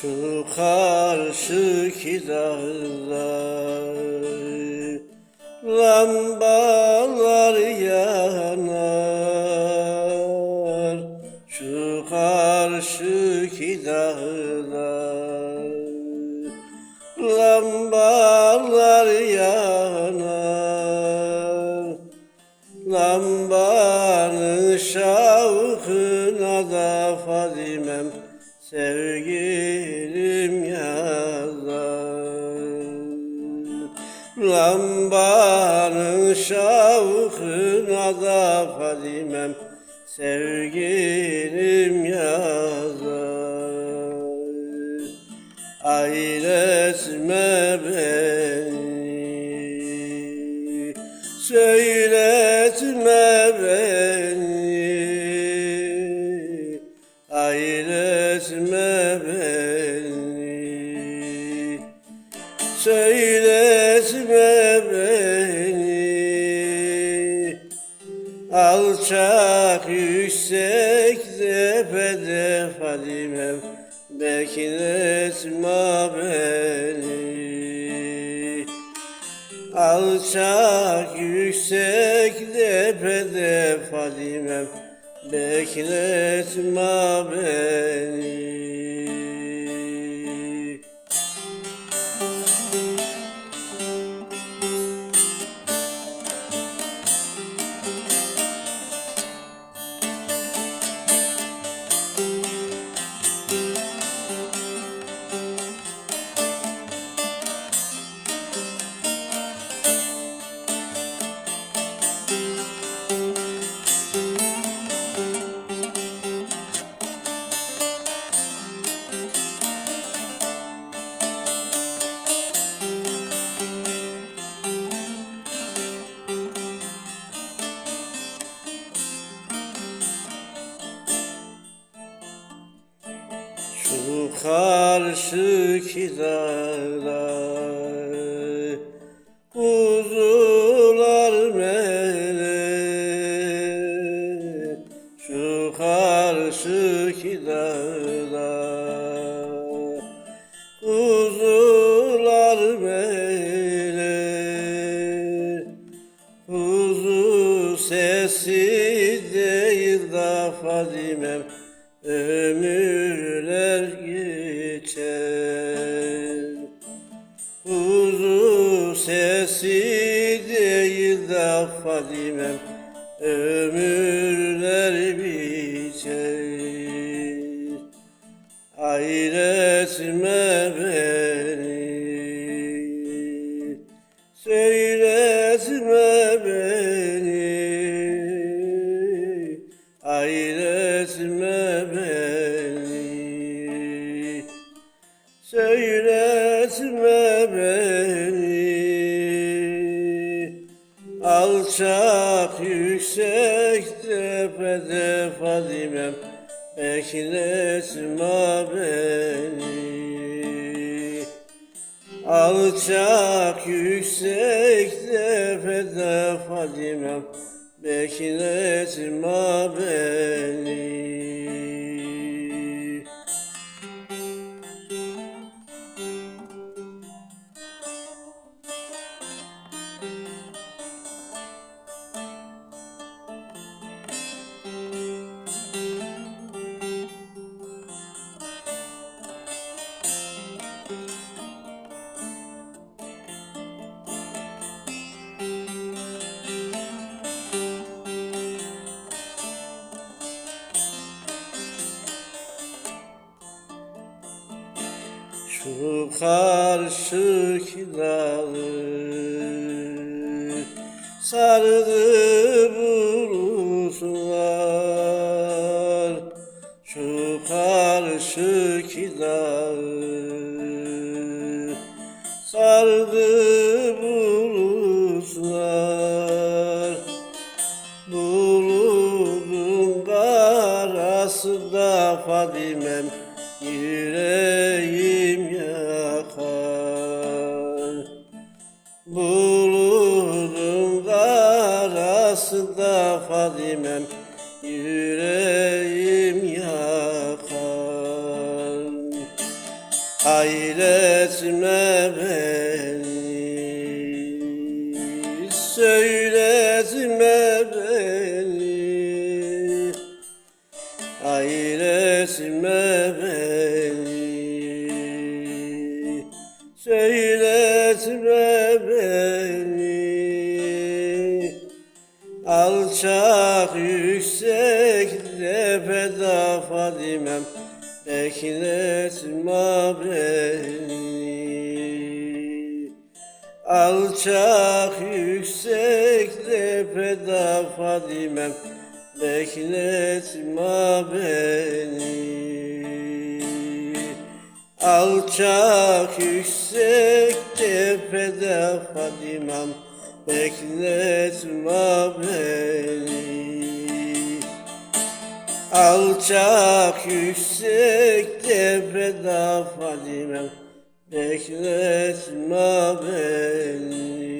Şu karşıki dağlar Lambalar yanar. Şu karşıki dağlar Lambalar yanar. Lambanın şavkına da Fadimem sevgilim yazar. Lambanın şavkına da Fadimem sevgilim yazar. Ailetme beni Söyletme Söyletme beni Alçak yüksek tepede Fadimem Bekletme beni. Alçak yüksek tepede Fadimem Bekletme beni Şu karşıki dağlar Kuzular melek Şu karşıki dağlar Kuzular melek Kuzu sesi değil da Fadimem Ömürler geçer. Kuzu sesi değil da Fadimem Ömürler biter Ayretme beni Söyletme beni Alçak yüksek tepede Fadimem Bekletme beni. Alçak yüksek tepede Fadimem Bekletme beni Şu karşıki dağı sardı bulutlar Şu karşıki dağı sardı bulutlar Buludun karasında Fadimem yüreğim yakar. Buludun arasında Fadimem yüreğim yakar. Hayretimle beni söyletme beni. Alçak yüksekte peda Fadimem Bekletme beni Alçak yüksekte peda Fadimem Bekletme beni Alçak yüksekte peda Fadimem Bekletme beni. Alçak yüksekte peda Fadimem Bekletme beni